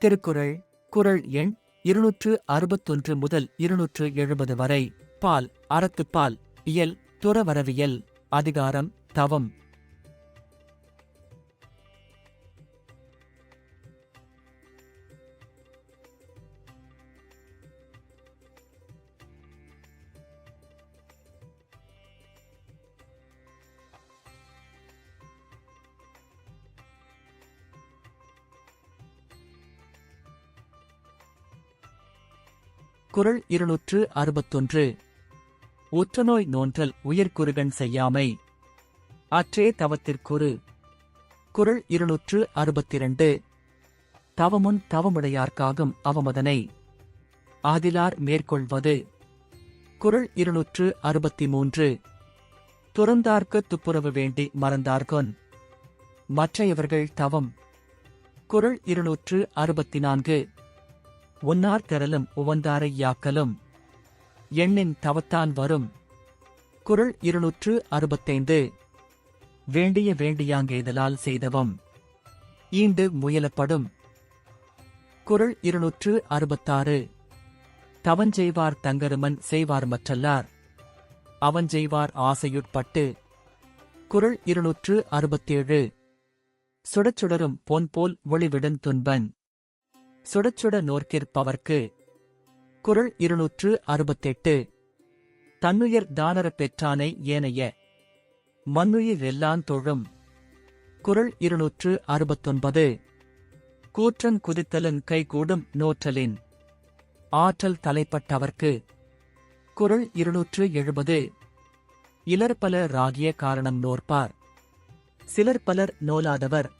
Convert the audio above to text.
திருக்குறள் குறள் எண் இருநூற்று அறுபத்தொன்று முதல் இருநூற்று எழுபது வரை. பால் அறத்துப்பால் இயல் துறவரவியல் அதிகாரம் தவம். குரல் இருநூற்று அறுபத்தொன்று. உற்றநோய் நோன்றல் உயர்குறுகன் செய்யாமை. அற்றே தவத்திற்குறு குரல் இருநூற்று அறுபத்திரண்டு. தவமுன் தவமுடையார்க்காகும் அவமதனை. ஆதிலார் மேற்கொள்வது. குறள் இருநூற்று அறுபத்தி மூன்று துறந்தார்க்கு துப்புரவு வேண்டி மறந்தார்கொன். மற்றையவர்கள் தவம். குரல் இருநூற்று அறுபத்தி நான்கு ஒன்னார் திரளும் உவந்தாரை யாக்கலும். எண்ணின் தவத்தான் வரும். குரல் இருநூற்று அறுபத்தைந்து. வேண்டிய வேண்டியாங்கெய்தலால் செய்தவம். ஈண்டு முயலப்படும். குரல் இருநூற்று அறுபத்தாறு. தவஞ்செய்வார் தங்கருமன் செய்வார் மற்றல்லார். அவஞ்செய்வார் ஆசையுட்பட்டு. குரல் இருநூற்று அறுபத்தேழு. சுடச்சுடரும் பொன்போல் ஒளிவிடன் துன்பன். சுடச்சுட நோர்க்கிற்பவர்க்கு. குறள் இருநூற்று அறுபத்தெட்டு. தன்னுயர் தானர பெற்றானை ஏனைய. மண்ணுயிரெல்லான் தொழும். குரல் இருநூற்று அறுபத்தொன்பது. கூற்றன் குதித்தலன் கைகூடும் நோற்றலின். ஆற்றல் தலைப்பட்டவர்க்கு. குரல் இருநூற்று எழுபது. இலர் பலர் ராகிய காரணம் நோற்பார். சிலர் பலர் நோலாதவர்.